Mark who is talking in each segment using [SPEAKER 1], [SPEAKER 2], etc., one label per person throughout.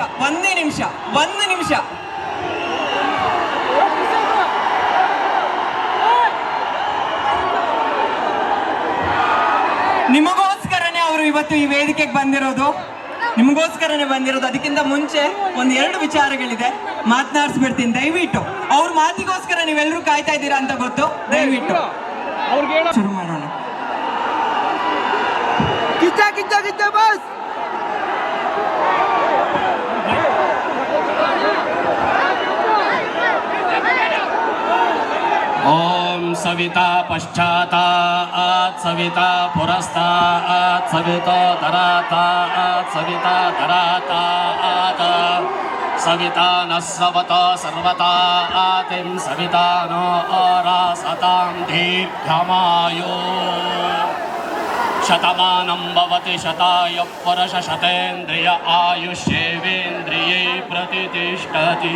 [SPEAKER 1] ಒಂದೇ ನಿಮಿಷ ಒಂದು ನಿಮಿಷ. ನಿಮಗೋಸ್ಕರನೇ ಅವರು ಇವತ್ತು ಈ ವೇದಿಕೆಗೆ ಬಂದಿರೋದು. ನಿಮಗೋಸ್ಕರನೇ ಬಂದಿರೋದು. ಅದಕ್ಕಿಂತ ಮುಂಚೆ ಒಂದು ಎರಡು ವಿಚಾರಗಳಿದೆ. ಮಾತನಾಡಿಸ್ಬಿಡ್ತೀನಿ. ದಯವಿಟ್ಟು ಅವ್ರ ಮಾತಿಗೋಸ್ಕರ ನೀವೆಲ್ಲರೂ ಕಾಯ್ತಾ ಇದ್ದೀರಾ ಅಂತ ಗೊತ್ತು? ದಯವಿಟ್ಟು. ಶುರು ಮಾಡೋಣ.
[SPEAKER 2] ಕಿಚ್ಚ ಕಿಚ್ಚ ಕಿಚ್ಚ ಬಸ್!
[SPEAKER 3] ॐ सविता पश्चातात् सविता पुरस्तात् सवितो धरातात् सविता धरातात् सविता नः सवतो सर्वतातिं सविता नो रासतां दीर्घमायो। शतमानं भवति शताय पुरुषशतेन्द्रिय आयुष्येवेन्द्रिये प्रतितिष्ठति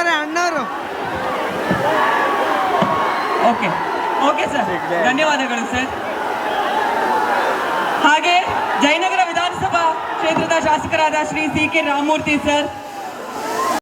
[SPEAKER 2] ಸೆಲ್ಫಿ ಅಣ್ಣವರು
[SPEAKER 1] ಓಕೆ ಓಕೆ ಸರ್. ಧನ್ಯವಾದಗಳು ಸರ್. ಹಾಗೆ ಜಯನಗರ ವಿಧಾನಸಭಾ ಕ್ಷೇತ್ರದ ಶಾಸಕರಾದ Shri C K Ramamurthy sir